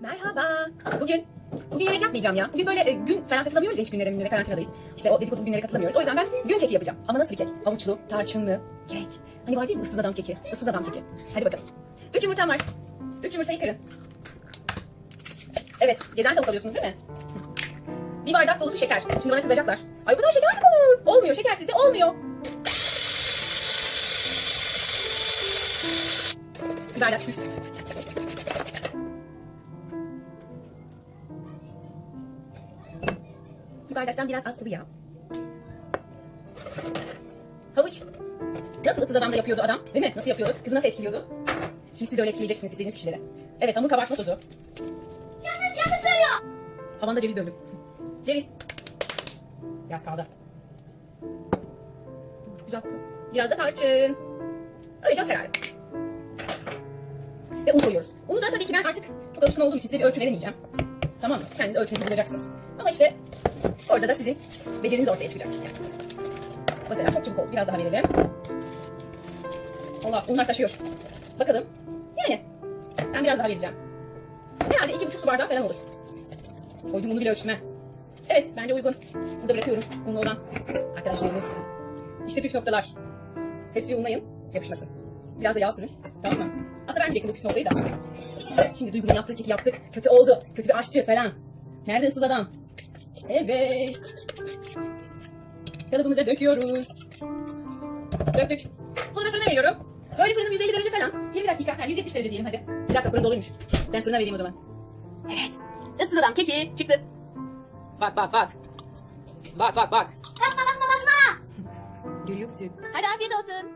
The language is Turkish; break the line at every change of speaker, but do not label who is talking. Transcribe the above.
Merhaba. Bugün bugün yemek yapmayacağım ya. Bugün böyle e, gün falan katılamıyoruz ya hiç günlere günlere karantinadayız. İşte o dedikodu günlere katılamıyoruz. O yüzden ben gün keki yapacağım. Ama nasıl bir kek? Havuçlu, tarçınlı kek. Hani var değil mi ıssız adam keki? Issız adam keki. Hadi bakalım. Üç yumurtam var. Üç yumurtayı kırın. Evet, gezen tavuk alıyorsunuz değil mi? Bir bardak dolusu şeker. Şimdi bana kızacaklar. Ay bu kadar şeker mi olur? Olmuyor, şekersiz de olmuyor. Bir bardak süt. Bardaktan biraz az sıvı yağ. Havuç. Nasıl ıssız adam da yapıyordu adam? Değil mi? Nasıl yapıyordu? Kızı nasıl etkiliyordu? Şimdi siz de öyle etkileyeceksiniz istediğiniz kişilere. Evet hamur kabartma tozu.
Yanlış yanlış söylüyor.
Havanda ceviz dövdüm. Ceviz. Biraz kaldı. Güzel kokuyor. Biraz da tarçın. Öyle göz kararı. Ve un koyuyoruz. Unu da tabii ki ben artık çok alışkın olduğum için size bir ölçü veremeyeceğim. Tamam mı? Kendiniz ölçünüzü bulacaksınız. Ama işte orada da sizin beceriniz ortaya çıkacak. Mesela çok çabuk oldu. Biraz daha verelim. Allah unlar taşıyor. Bakalım. Yani ben biraz daha vereceğim. Herhalde iki buçuk su bardağı falan olur. Koydum bunu bile ölçtüm. Evet bence uygun. Burada bırakıyorum unlu olan arkadaşlarımı. İşte püf noktalar. Hepsini unlayın yapışmasın. Biraz da yağ sürün. Tamam mı? Aslında vermeyecektim bu püf noktayı da. Şimdi Duygu'nun yaptığı keki yaptık. Kötü oldu. Kötü bir aşçı falan. Nerede ıssız adam? Evet. Kalıbımıza döküyoruz. Döktük. Bunu da fırına veriyorum. Böyle fırınım 150 derece falan. 20 dakika. Yani 170 derece diyelim hadi. Bir dakika fırın doluymuş. Ben fırına vereyim o zaman. Evet. Issız adam keki çıktı. Bak bak bak. Bak bak bak.
Bakma bakma bakma.
Görüyor musun? Hadi afiyet olsun.